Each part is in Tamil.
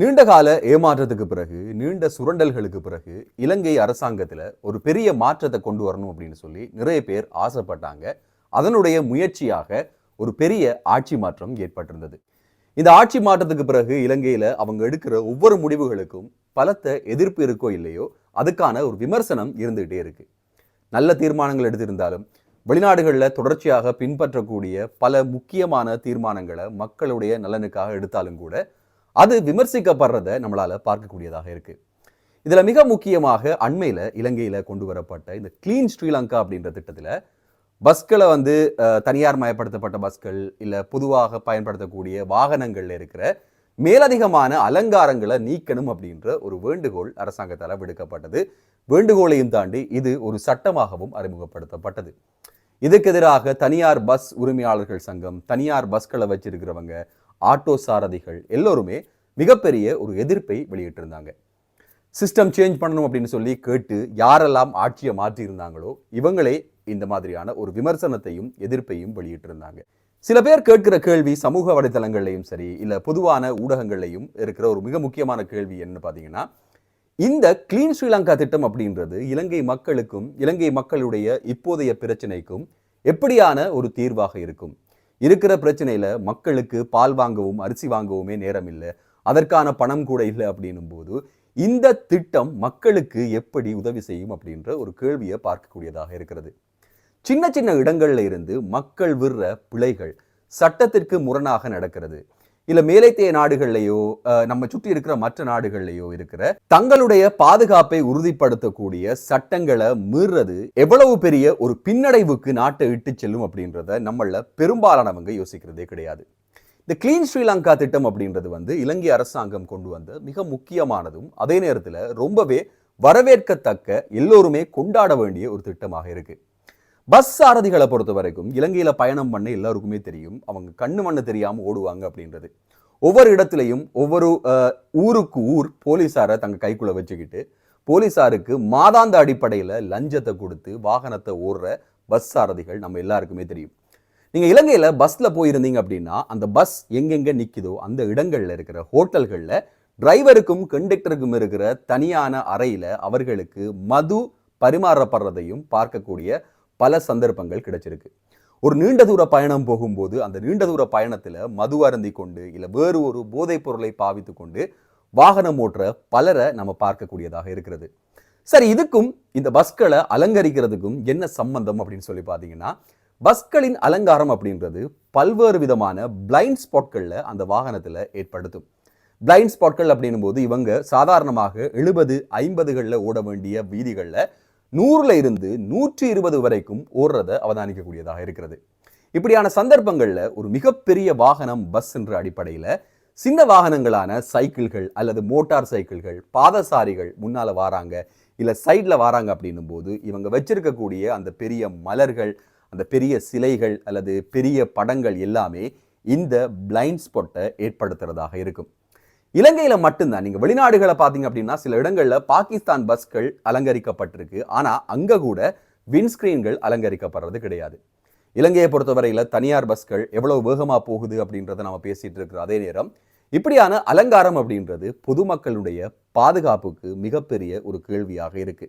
நீண்டகால ஏமாற்றத்துக்கு பிறகு நீண்ட சுரண்டல்களுக்கு பிறகு இலங்கை அரசாங்கத்தில் ஒரு பெரிய மாற்றத்தை கொண்டு வரணும் அப்படின்னு சொல்லி நிறைய பேர் ஆசைப்பட்டாங்க. அதனுடைய முயற்சியாக ஒரு பெரிய ஆட்சி மாற்றம் ஏற்பட்டிருந்தது. இந்த ஆட்சி மாற்றத்துக்கு பிறகு இலங்கையில் அவங்க எடுக்கிற ஒவ்வொரு முடிவுகளுக்கும் பலத்த எதிர்ப்பு இருக்கோ இல்லையோ அதுக்கான ஒரு விமர்சனம் இருந்துகிட்டே இருக்கு. நல்ல தீர்மானங்கள் எடுத்திருந்தாலும் வெளிநாடுகளில் தொடர்ச்சியாக பின்பற்றக்கூடிய பல முக்கியமான தீர்மானங்களை மக்களுடைய நலனுக்காக எடுத்தாலும் கூட அது விமர்சிக்கப்படுறத நம்மளால பார்க்கக்கூடியதாக இருக்கு. இதில் மிக முக்கியமாக அண்மையில் இலங்கையில் கொண்டு வரப்பட்ட இந்த கிளீன் ஸ்ரீலங்கா அப்படின்ற திட்டத்தில் பஸ்களை வந்து தனியார் மயப்படுத்தப்பட்ட பஸ்கள் இல்லை பொதுவாக பயன்படுத்தக்கூடிய வாகனங்களில் இருக்கிற மேலதிகமான அலங்காரங்களை நீக்கணும் அப்படின்ற ஒரு வேண்டுகோள் அரசாங்கத்தால் விடுக்கப்பட்டது. வேண்டுகோளையும் தாண்டி இது ஒரு சட்டமாகவும் அறிமுகப்படுத்தப்பட்டது. இதுக்கு எதிராக தனியார் பஸ் உரிமையாளர்கள் சங்கம் தனியார் பஸ்களை வச்சிருக்கிறவங்க ஆட்டோ சாரதிகள் எல்லோருமே மிகப்பெரிய ஒரு எதிர்ப்பை வெளியிட்டிருந்தாங்க. சிஸ்டம் சேஞ்ச் பண்ணணும் அப்படின்னு சொல்லி கேட்டு யாரெல்லாம் ஆட்சியை மாற்றியிருந்தாங்களோ இவங்களே இந்த மாதிரியான ஒரு விமர்சனத்தையும் எதிர்ப்பையும் வெளியிட்டிருந்தாங்க. சில பேர் கேட்கிற கேள்வி சமூக வலைதளங்கள்லையும் சரி இல்லை பொதுவான ஊடகங்கள்லையும் இருக்கிற ஒரு மிக முக்கியமான கேள்வி என்னன்னு பார்த்தீங்கன்னா இந்த கிளீன் ஸ்ரீலங்கா திட்டம் அப்படின்றது இலங்கை மக்களுக்கும் இலங்கை மக்களுடைய இப்போதைய பிரச்சனைக்கும் எப்படியான ஒரு தீர்வாக இருக்கும்? இருக்கிற பிரச்சனையில மக்களுக்கு பால் வாங்கவும் அரிசி வாங்கவுமே நேரம் இல்லை. அதற்கான பணம் கூட இல்லை அப்படின்னும் போது இந்த திட்டம் மக்களுக்கு எப்படி உதவி செய்யும் அப்படின்ற ஒரு கேள்வியை பார்க்கக்கூடியதாக இருக்கிறது. சின்ன சின்ன இடங்கள்ல இருந்து மக்கள் விடுற பிழைகள் சட்டத்திற்கு முரணாக நடக்கிறது. இல்ல மேலைத்தைய நாடுகள்லையோ அஹ், நம்ம சுற்றி இருக்கிற மற்ற நாடுகள்லையோ இருக்கிற தங்களுடைய பாதுகாப்பை உறுதிப்படுத்தக்கூடிய சட்டங்களை மீறது எவ்வளவு பெரிய ஒரு பின்னடைவுக்கு நாட்டை இட்டு செல்லும் அப்படின்றத நம்மள பெரும்பாலானவங்க யோசிக்கிறதே கிடையாது. இந்த கிளீன் ஸ்ரீலங்கா திட்டம் அப்படின்றது வந்து இலங்கை அரசாங்கம் கொண்டு வந்த மிக முக்கியமானதும் அதே நேரத்துல ரொம்பவே வரவேற்கத்தக்க எல்லோருமே கொண்டாட வேண்டிய ஒரு திட்டமாக இருக்கு. பஸ் சாரதிகளை பொறுத்த வரைக்கும் இலங்கையில் பயணம் பண்ண எல்லாருக்குமே தெரியும். அவங்க கண்ணு மண்ணு தெரியாமல் ஓடுவாங்க அப்படின்றது. ஒவ்வொரு இடத்துலையும் ஒவ்வொரு ஊருக்கு ஊர் போலீஸாரை தங்க கைக்குள்ளே வச்சுக்கிட்டு போலீஸாருக்கு மாதாந்த அடிப்படையில் லஞ்சத்தை கொடுத்து வாகனத்தை ஓடுற பஸ் சாரதிகள் நம்ம எல்லாருக்குமே தெரியும். நீங்கள் இலங்கையில் பஸ்ஸில் போயிருந்தீங்க அப்படின்னா அந்த பஸ் எங்கெங்கே நிற்கிதோ அந்த இடங்களில் இருக்கிற ஹோட்டல்களில் டிரைவருக்கும் கண்டக்டருக்கும் இருக்கிற தனியான அறையில் அவர்களுக்கு மது பரிமாறப்படுறதையும் பார்க்கக்கூடிய பல சந்தர்ப்பங்கள் கிடைச்சிருக்கு. ஒரு நீண்ட தூர பயணம் போகும்போது அந்த நீண்ட தூர பயணத்தில் மது அருந்தி கொண்டு இல்லை வேறு ஒரு போதைப் பொருளை பாவித்து கொண்டு வாகனம் ஓட்டுற பலரை நம்ம பார்க்கக்கூடியதாக இருக்கிறது. சரி இதுக்கும் இந்த பஸ்களை அலங்கரிக்கிறதுக்கும் என்ன சம்பந்தம் அப்படின்னு சொல்லி பார்த்தீங்கன்னா பஸ்களின் அலங்காரம் அப்படின்றது பல்வேறு விதமான பிளைண்ட் ஸ்பாட்களில் அந்த வாகனத்தில் ஏற்படுத்தும். பிளைண்ட் ஸ்பாட்கள் அப்படின்னும் போது இவங்க சாதாரணமாக எழுபது ஐம்பதுகளில் ஓட வேண்டிய வீதிகளில் நூறில் இருந்து நூற்றி இருபது வரைக்கும் ஓடுறத அவதானிக்கக்கூடியதாக இருக்கிறது. இப்படியான சந்தர்ப்பங்களில் ஒரு மிகப்பெரிய வாகனம் பஸ் என்ற அடிப்படையில் சின்ன வாகனங்களான சைக்கிள்கள் அல்லது மோட்டார் சைக்கிள்கள் பாதசாரிகள் முன்னால் வாராங்க இல்லை சைடில் வாராங்க அப்படின்னும் போது இவங்க வச்சிருக்கக்கூடிய அந்த பெரிய மலர்கள் அந்த பெரிய சிலைகள் அல்லது பெரிய படங்கள் எல்லாமே இந்த பிளைண்ட் ஸ்பாட்டை ஏற்படுத்துறதாக இருக்கும். இலங்கையில் மட்டும்தான். நீங்கள் வெளிநாடுகளை பார்த்தீங்க அப்படின்னா சில இடங்களில் பாகிஸ்தான் பஸ்கள் அலங்கரிக்கப்பட்டிருக்கு. ஆனால் அங்கே கூட விண்ஸ்கிரீன்கள் அலங்கரிக்கப்படுறது கிடையாது. இலங்கையை பொறுத்தவரையில் தனியார் பஸ்கள் எவ்வளவு வேகமாக போகுது அப்படின்றத நம்ம பேசிகிட்டு இருக்கிற அதே நேரம். இப்படியான அலங்காரம் அப்படின்றது பொதுமக்களுடைய பாதுகாப்புக்கு மிகப்பெரிய ஒரு கேள்வியாக இருக்கு.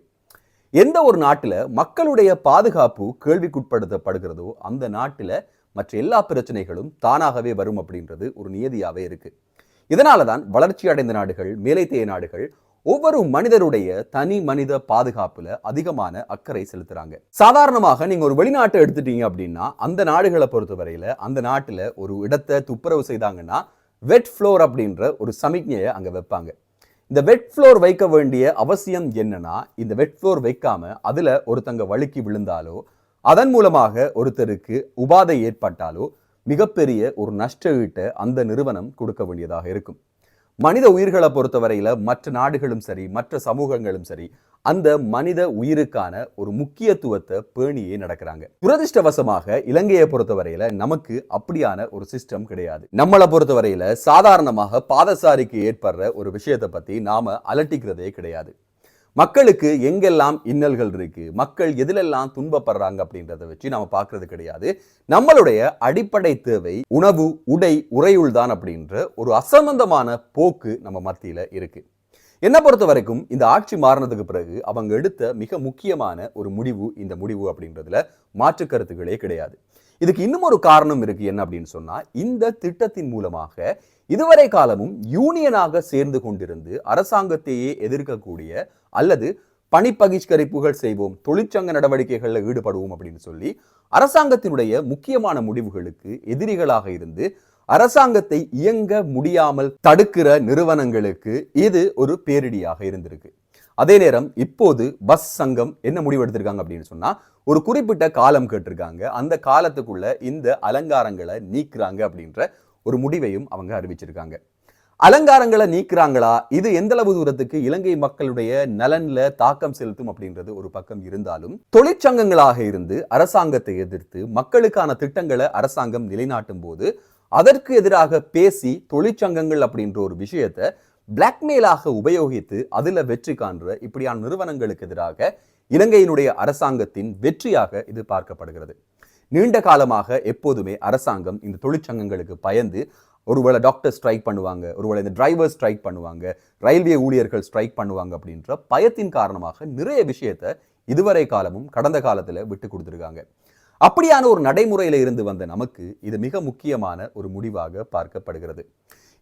எந்த ஒரு நாட்டில் மக்களுடைய பாதுகாப்பு கேள்விக்குட்படுத்தப்படுகிறதோ அந்த நாட்டில் மற்ற எல்லா பிரச்சனைகளும் தானாகவே வரும் அப்படின்றது ஒரு நியதியாகவே இருக்கு. இதனால தான் வளர்ச்சி அடைந்த நாடுகள் மேலைத்தேய நாடுகள் ஒவ்வொரு மனிதருடைய தனி மனித பாதுகாப்புல அதிகமான அக்கறை செலுத்துறாங்க. சாதாரணமாக நீங்க ஒரு வெளிநாட்டை எடுத்துட்டீங்க அப்படின்னா அந்த நாடுகளை பொறுத்தவரையில அந்த நாட்டுல ஒரு இடத்தை துப்புரவு செய்தாங்கன்னா வெட் ஃப்ளோர் அப்படின்ற ஒரு சமிக்ஞையை அங்க வைப்பாங்க. இந்த வெட் ஃப்ளோர் வைக்க வேண்டிய அவசியம் என்னன்னா இந்த வெட் ஃப்ளோர் வைக்காம அதுல ஒருத்தங்க வழுக்கி விழுந்தாலோ அதன் மூலமாக ஒருத்தருக்கு உபாதை ஏற்பட்டாலோ மிகப்பெரிய ஒரு நஷ்ட ஈட்டை அந்த நிறுவனம் கொடுக்க வேண்டியதாக இருக்கும். மனித உயிர்களை பொறுத்தவரையில மற்ற நாடுகளும் சரி மற்ற சமூகங்களும் சரி அந்த மனித உயிருக்கான ஒரு முக்கியத்துவத்தை பேணியே நடக்கிறாங்க. துரதிர்ஷ்டவசமாக இலங்கையை பொறுத்தவரையில நமக்கு அப்படியான ஒரு சிஸ்டம் கிடையாது. நம்மளை பொறுத்தவரையில சாதாரணமாக பாதசாரிக்கு ஏற்படுற ஒரு விஷயத்தை பத்தி நாம அலட்டிக்கிறதே கிடையாது. மக்களுக்கு எங்கெல்லாம் இன்னல்கள் இருக்கு மக்கள் எதிலெல்லாம் துன்பப்படுறாங்க அப்படின்றத வச்சு நாம பார்க்கறது கிடையாது. நம்மளுடைய அடிப்படை தேவை உணவு உடை உறையுள் தான் அப்படின்ற ஒரு அசம்பந்தமான போக்கு நம்ம மத்தியில இருக்கு. என்ன பொறுத்த வரைக்கும் இந்த ஆட்சி மாறினதுக்கு பிறகு அவங்க எடுத்த மிக முக்கியமான ஒரு முடிவு இந்த முடிவு அப்படின்றதுல மாற்று கருத்துக்களே கிடையாது. இதுக்கு இன்னும் ஒரு காரணம் இருக்கு என்ன அப்படின்னு சொன்னா இந்த திட்டத்தின் மூலமாக இதுவரை காலமும் யூனியனாக சேர்ந்து கொண்டிருந்து அரசாங்கத்தையே எதிர்க்கக்கூடிய அல்லது பணி பகிஷ்கரிப்புகள் செய்வோம் தொழிற்சங்க நடவடிக்கைகளில் ஈடுபடுவோம் அப்படின்னு சொல்லி அரசாங்கத்தினுடைய முக்கியமான முடிவுகளுக்கு எதிரிகளாக இருந்து அரசாங்கத்தை இயங்க முடியாமல் தடுக்கிற நிறுவனங்களுக்கு இது ஒரு பேரிடியாக இருந்திருக்கு. அதே நேரம் இப்போது பஸ் சங்கம் என்ன முடிவெடுத்திருக்காங்க அப்படின்னு சொன்னால் ஒரு குறிப்பிட்ட காலம் கேட்டிருக்காங்க. அந்த காலத்துக்குள்ள இந்த அலங்காரங்களை நீக்குறாங்க அப்படின்ற ஒரு முடிவையும் அவங்க அறிவிச்சிருக்காங்க. அலங்காரங்களை நீக்கிறாங்களா? இது எந்த அளவு தூரத்துக்கு இலங்கை மக்களுடைய நலன்ல தாக்கம் செலுத்தும் அப்படின்றது ஒரு பக்கம் இருந்தாலும் தொழிற்சங்கங்களாக இருந்து அரசாங்கத்தை எதிர்த்து மக்களுக்கான திட்டங்களை அரசாங்கம் நிலைநாட்டும் போது அதற்கு எதிராக பேசி தொழிற்சங்கங்கள் அப்படின்ற ஒரு விஷயத்தை பிளாக்மெயிலாக உபயோகித்து அதுல வெற்றி காண்ற இப்படியான நிறுவனங்களுக்கு எதிராக இலங்கையினுடைய அரசாங்கத்தின் வெற்றியாக இது பார்க்கப்படுகிறது. நீண்ட காலமாக எப்போதுமே அரசாங்கம் இந்த தொழிற்சங்கங்களுக்கு பயந்து ஒருவேளை டாக்டர் ஸ்ட்ரைக் பண்ணுவாங்க ஒருவேளை இந்த டிரைவர் ஸ்ட்ரைக் பண்ணுவாங்க ரயில்வே ஊழியர்கள் ஸ்ட்ரைக் பண்ணுவாங்க அப்படின்ற பயத்தின் காரணமாக நிறைய விஷயத்த இதுவரை காலமும் கடந்த காலத்தில் விட்டு கொடுத்துருக்காங்க. அப்படியான ஒரு நடைமுறையில இருந்து வந்த நமக்கு இது மிக முக்கியமான ஒரு முடிவாக பார்க்கப்படுகிறது.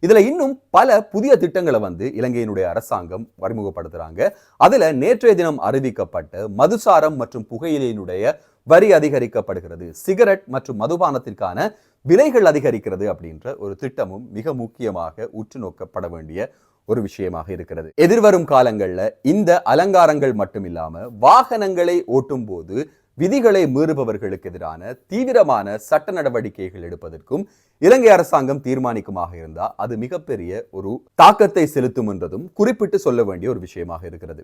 இதுல இன்னும் பல புதிய திட்டங்களை வந்து இலங்கையினுடைய அரசாங்கம் அறிமுகப்படுத்துறாங்க. அதுல நேற்றைய தினம் அறிவிக்கப்பட்ட மதுசாரம் மற்றும் புகையிலையினுடைய வரி அதிகரிக்கப்படுகிறது சிகரெட் மற்றும் மதுபானத்திற்கான விலைகள் அதிகரிக்கிறது அப்படின்ற ஒரு திட்டமும் மிக முக்கியமாக உற்று நோக்கப்பட வேண்டிய ஒரு விஷயமாக இருக்கிறது. எதிர்வரும் காலங்களில் இந்த அலங்காரங்கள் மட்டும் இல்லாம வாகனங்களை ஓட்டும் போது விதிகளை மீறுபவர்களுக்கு எதிரான தீவிரமான சட்ட நடவடிக்கைகள் எடுப்பதற்கும் இலங்கை அரசாங்கம் தீர்மானிக்குமாக இருந்தால் அது மிகப்பெரிய ஒரு தாக்கத்தை செலுத்தும் என்றதும் குறிப்பிட்டு சொல்ல வேண்டிய ஒரு விஷயமாக இருக்கிறது.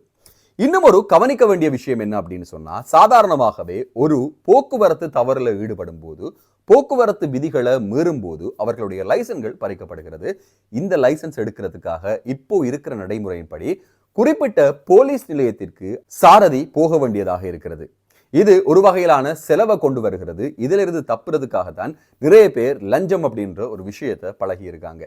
இன்னும் ஒரு கவனிக்க வேண்டிய விஷயம் என்ன அப்படின்னு சொன்னா சாதாரணமாகவே ஒரு போக்குவரத்து தவறில் ஈடுபடும் போது போக்குவரத்து விதிகளை மீறும் போது அவர்களுடைய லைசன்கள் பறிக்கப்படுகிறது. இந்த லைசன்ஸ் எடுக்கிறதுக்காக இப்போ இருக்கிற நடைமுறையின்படி குறிப்பிட்ட போலீஸ் நிலையத்திற்கு சாரதி போக வேண்டியதாக இருக்கிறது. இது ஒரு வகையிலான செலவை கொண்டு வருகிறது. இதிலிருந்து தப்புறதுக்காகத்தான் நிறைய பேர் லஞ்சம் அப்படின்ற ஒரு விஷயத்தை பழகி இருக்காங்க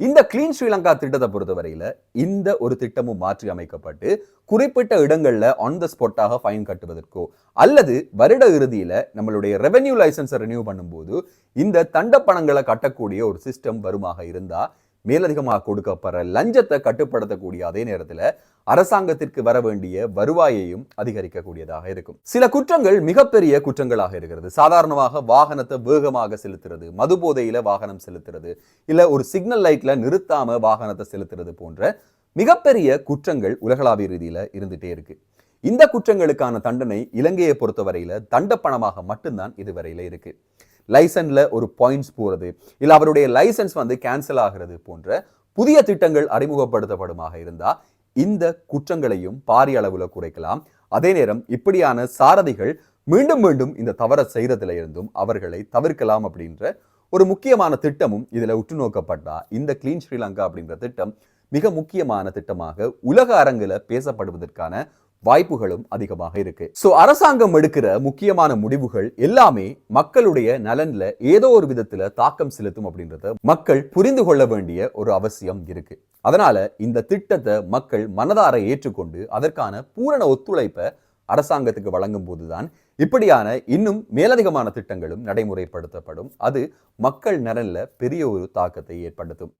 இந்த கிளீன் ஸ்ரீலங்கா திட்டத்தை பொறுத்தவரையில இந்த ஒரு திட்டமும் மாற்றி அமைக்கப்பட்டு குறிப்பிட்ட இடங்கள்ல ஆன் த ஸ்பாட்டாக ஃபைன் கட்டுவதற்கோ அல்லது வருட இறுதியில நம்மளுடைய ரெவென்யூ லைசன்ஸை ரினியூ பண்ணும்போது இந்த தண்ட பணங்களை கட்டக்கூடிய ஒரு சிஸ்டம் வருமாக இருந்தா மேலதிகமாக கொடுக்கப்படுற லஞ்சத்தை கட்டுப்படுத்தக்கூடிய அதே நேரத்தில் அரசாங்கத்திற்கு வர வேண்டிய வருவாயையும் அதிகரிக்கக்கூடியதாக இருக்கும். சில குற்றங்கள் மிகப்பெரிய குற்றங்களாக இருக்கிறது. சாதாரணமாக வாகனத்தை வேகமாக செலுத்துறது மது போதையில வாகனம் செலுத்துறது இல்ல ஒரு சிக்னல் லைட்ல நிறுத்தாம வாகனத்தை செலுத்துறது போன்ற மிகப்பெரிய குற்றங்கள் உலகளாவிய ரீதியில இருந்துட்டே இருக்கு. இந்த குற்றங்களுக்கான தண்டனை இலங்கையை பொறுத்தவரையில தண்ட பணமாக மட்டும்தான் இதுவரையில இருக்கு. லைசன்ஸில் ஒரு பாயிண்ட்ஸ் போகிறது இல்லை அவருடைய லைசன்ஸ் வந்து கேன்சல் ஆகிறது போன்ற புதிய திட்டங்கள் அறிமுகப்படுத்தப்படுமாக இருந்தால் இந்த குற்றங்களையும் பாரிய அளவில் குறைக்கலாம். அதே நேரம் இப்படியான சாரதிகள் மீண்டும் மீண்டும் இந்த தவறை செய்கிறதுல இருந்தும் அவர்களை தவிர்க்கலாம் அப்படின்ற ஒரு முக்கியமான திட்டமும் இதில் உற்று நோக்கப்பட்டா இந்த கிளீன் ஸ்ரீலங்கா அப்படின்ற திட்டம் மிக முக்கியமான திட்டமாக உலக அரங்கில் பேசப்படுவதற்கான வாய்ப்புகளும் அதிகமாக இருக்கு. சோ அரசாங்கம் எடுக்கிற முக்கியமான முடிவுகள் எல்லாமே மக்களுடைய நலன்ல ஏதோ ஒரு விதத்துல தாக்கம் செலுத்தும் அப்படின்றத மக்கள் புரிந்து கொள்ள வேண்டிய ஒரு அவசியம் இருக்கு. அதனால இந்த திட்டத்தை மக்கள் மனதார ஏற்றுக்கொண்டு அதற்கான பூரண ஒத்துழைப்பை அரசாங்கத்துக்கு வழங்கும் போதுதான் இப்படியான இன்னும் மேலதிகமான திட்டங்களும் நடைமுறைப்படுத்தப்படும். அது மக்கள் நலன்ல பெரிய ஒரு தாக்கத்தை ஏற்படுத்தும்.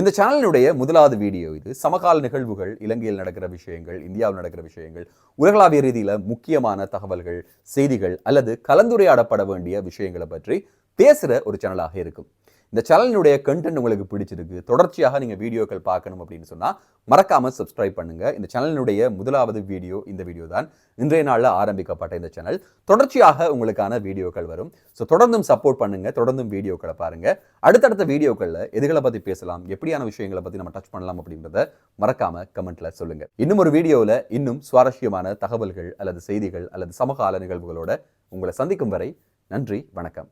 இந்த சேனலினுடைய முதலாவது வீடியோ இது. சமகால நிகழ்வுகள் இலங்கையில் நடக்கிற விஷயங்கள் இந்தியாவில் நடக்கிற விஷயங்கள் உலகளாவிய ரீதியில் முக்கியமான தகவல்கள் செய்திகள் அல்லது கலந்துரையாடப்பட வேண்டிய விஷயங்களை பற்றி பேசுகிற ஒரு சேனலாக இருக்கும். இந்த சேனலினுடைய கண்டென்ட் உங்களுக்கு பிடிச்சிருக்கு தொடர்ச்சியாக நீங்கள் வீடியோக்கள் பார்க்கணும் அப்படின்னு சொன்னால் மறக்காமல் சப்ஸ்கிரைப் பண்ணுங்க. இந்த சேனலினுடைய முதலாவது வீடியோ இந்த வீடியோ தான் இன்றைய நாளில் ஆரம்பிக்கப்பட்ட இந்த சேனல். தொடர்ச்சியாக உங்களுக்கான வீடியோக்கள் வரும். ஸோ தொடர்ந்தும் சப்போர்ட் பண்ணுங்கள் தொடர்ந்தும் வீடியோக்களை பாருங்க. அடுத்தடுத்த வீடியோக்களில் எதுகளை பற்றி பேசலாம் எப்படியான விஷயங்களை பற்றி நம்ம டச் பண்ணலாம் அப்படின்றத மறக்காமல் கமெண்ட்டில் சொல்லுங்க. இன்னும் ஒரு வீடியோவில் இன்னும் சுவாரஸ்யமான தகவல்கள் அல்லது செய்திகள் அல்லது சமகால நிகழ்வுகளோட உங்களை சந்திக்கும் வரை நன்றி வணக்கம்.